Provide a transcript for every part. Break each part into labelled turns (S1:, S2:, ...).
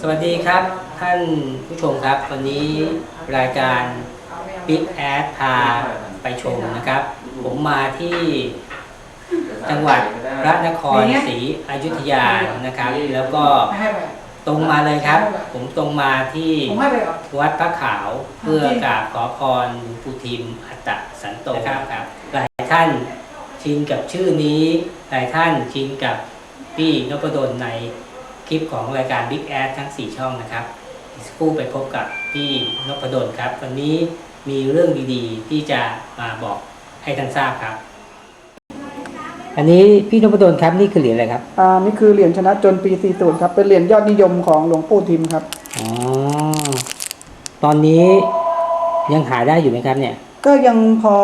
S1: สวัสดีครับท่านผู้ชมครับ วันนี้รายการ Big Ad พาไปชมนะครับ ผมมาที่จังหวัดพระนครศรีอยุธยานะครับ แล้วก็ตรงมาเลยครับ ผมตรงมาที่วัดพระขาวเพื่อกราบขอพรปูทิมอัตตสันโตครับครับหลายท่านชินกับชื่อนี้ หลายท่านชินกับพี่นพดลใน คลิปของรายการ Big Ad ทั้ง 4 ช่องนะครับอีกสักครู่ไปพบกับพี่นพดลครับ วันนี้มีเรื่องดีๆ ที่จะมาบอกให้ท่านทราบครับ อันนี้พี่นพดลครับนี่คือเหรียญอะไรครับ
S2: อ่านี่คือเหรียญชนะจนปี40ครับ เป็นเหรียญยอดนิยมของหลวงปู่ทิมครับ
S1: อ๋อตอนนี้ยังหาได้อยู่ไหมครับเนี่ย
S2: ก็ยังพอ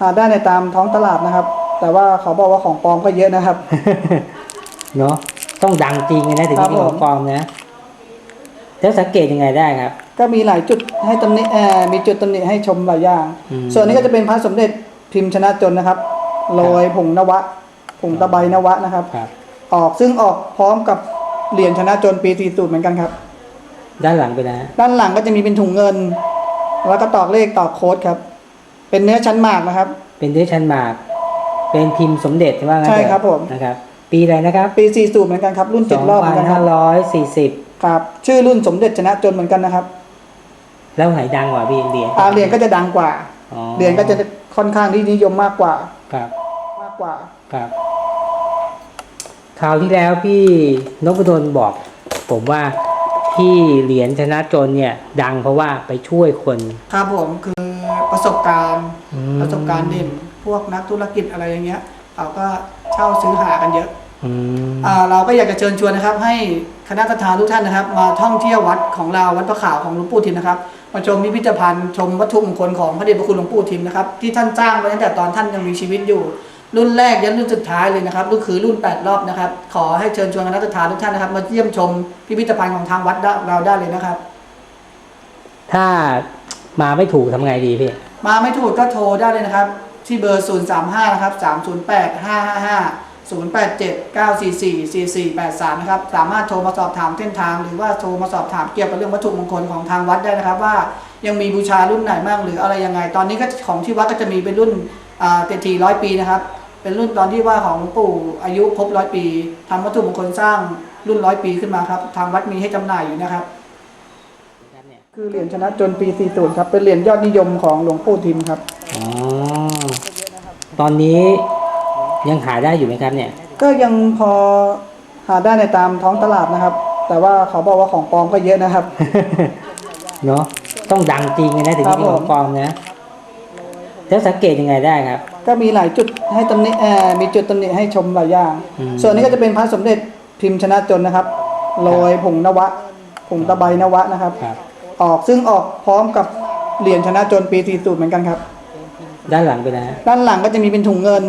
S2: หาได้ในตามท้องตลาดนะครับ แต่ว่าเขาบอกว่าของปลอมก็เยอะนะครับ
S1: เนาะ ต้องดังจริงนะถึง
S2: ครั
S1: จะ
S2: บ
S1: เป็นของ
S2: ผม
S1: ปลอมนะแล้วสังเกตยังไงได้ครับ
S2: ก็มีหลายจุดให้ตำหนิเอ่อมีจุดตำหนิให้ชมหลายอย่าง
S1: อืม
S2: ส่วนนี้ก็จะเป็นพระสมเด็จพิมพ์ชนะจนนะครับโรยผงนวะผงตะไบนวะนะครับ
S1: ครับ
S2: ออกซึ่งออกพร้อมกับเหรียญชนะจนปี40เหมือนกันครับ
S1: ด้านหลังไปนนะ
S2: ด้านหลังก็จะมีเป็นถุงเงิน แล้วก็ตอกเลขตอกโค้ดครับ เป็นเนื้อชั้นหมากนะครับ
S1: เป็นเนื้อชั้นหมาก เป็นพิมพ์สมเด็จว่างั้น
S2: ใช่
S1: เถอะ
S2: ครับผม
S1: นะครับ ปีอะไรนะครับ
S2: ปี40เหมือนกันครับ รุ่นเจ็ดรอบเหมือนกันครับ
S1: 2540
S2: ครับ ชื่อรุ่นสมเด็จชนะจนเหมือนกันนะครับ
S1: แล้วไหนดังกว่าพี่เหรียญ
S2: อาเหรียญก็จะดังกว่า
S1: อ๋อ
S2: เหรียญก็จะค่อนข้างที่นิยมมากกว่า
S1: ครับ
S2: มากกว่า
S1: ครับคราวที่แล้วพี่นพดลบอก ผมว่าที่เหรียญชนะจนเนี่ย ดังเพราะว่าไปช่วยคน
S2: ครับผมคือประสบการณ์
S1: อืม
S2: ประสบการณ์เด่นพวกนักธุรกิจอะไรอย่างเงี้ยเขาก็เช่าซื้อหากันเยอะ
S1: อืม
S2: อ่า เราก็อยากจะเชิญชวนนะครับ ให้คณะทาทุกท่านนะครับ มาท่องเที่ยววัดของเราวัดพระขาวของหลวงปู่ทิมนะครับมาชมพิพิธภัณฑ์ชมวัตถุมงคลของพระเดชพระคุณหลวงปู่ทิมนะครับที่ท่านสร้างไว้ตั้งแต่ตอนท่านยังมีชีวิตอยู่ รุ่นแรกยันรุ่นสุดท้ายเลยนะครับก็คือรุ่น 8 รอบนะครับ ขอให้เชิญชวนคณะทาทุกท่านนะครับ มาเยี่ยมชมพิพิธภัณฑ์ของทางวัดเราได้เลยนะครับ
S1: ถ้ามาไม่ถูกทำไงดีพี่
S2: มาไม่ถูกก็โทรได้เลยนะครับ ที่เบอร์ 035นะครับ308 555 087 944 4483 นะครับ สามารถโทรมาสอบถามเส้นทาง หรือว่าโทรมาสอบถามเกี่ยวกับเรื่องวัตถุมงคลของทางวัดได้นะครับ ว่ายังมีบูชารุ่นไหนบ้างหรืออะไรยังไง ตอนนี้ก็ของที่วัดก็จะมีเป็นรุ่นอ่าเต็มทีร้อยปีนะครับ เป็นรุ่นตอนที่ว่าของหลวงปู่อายุครบร้อยปีทำวัตถุมงคลสร้างรุ่นร้อยปีขึ้นมาครับ ทางวัดมีให้จำหน่ายอยู่นะครับคือเหรียญชนะจนปี40ครับเป็นเหรียญยอดนิยมของหลวงปู่ทิมครับ
S1: อ๋อตอนนี้ ยังหาได้อยู่ไหมครับเนี่ย
S2: ก็ยังพอหาได้ในตามท้องตลาดนะครับ แต่ว่าเขาบอกว่าของปลอมก็เยอะนะครับ
S1: เนาะต้องดังจริงนะถึง
S2: ครั
S1: จะ
S2: บ
S1: เป็นของปลอมนะแล้วสังเกตยังไงได้ครับ
S2: ก็มีหลายจุดให้ตำหนิเอ่อมีจุดตำหนิให้ชมหลายอย่าง
S1: อืม
S2: ส่วนนี้ก็จะเป็นพระสมเด็จพิมพ์ชนะจนนะครับโรยผงนวะผงตะไบนวะนะครับ
S1: ครับ
S2: ออกซึ่งออกพร้อมกับเหรียญชนะจนปี40เหมือนกันครับ
S1: ด้านหลังไปนนะ
S2: ด้านหลังก็จะมีเป็นถุงเงิน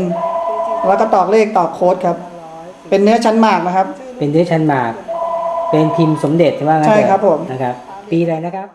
S2: แล้วก็ตอกเลขตอกโค้ดครับ เป็นเนื้อชั้นหมากนะครับ
S1: เป็นเนื้อชั้นหมาก เป็นพิมพ์สมเด็จว่างั้น
S2: ใช่
S1: เถอะ
S2: ครับผม
S1: นะครับ ปีอะไรนะครับ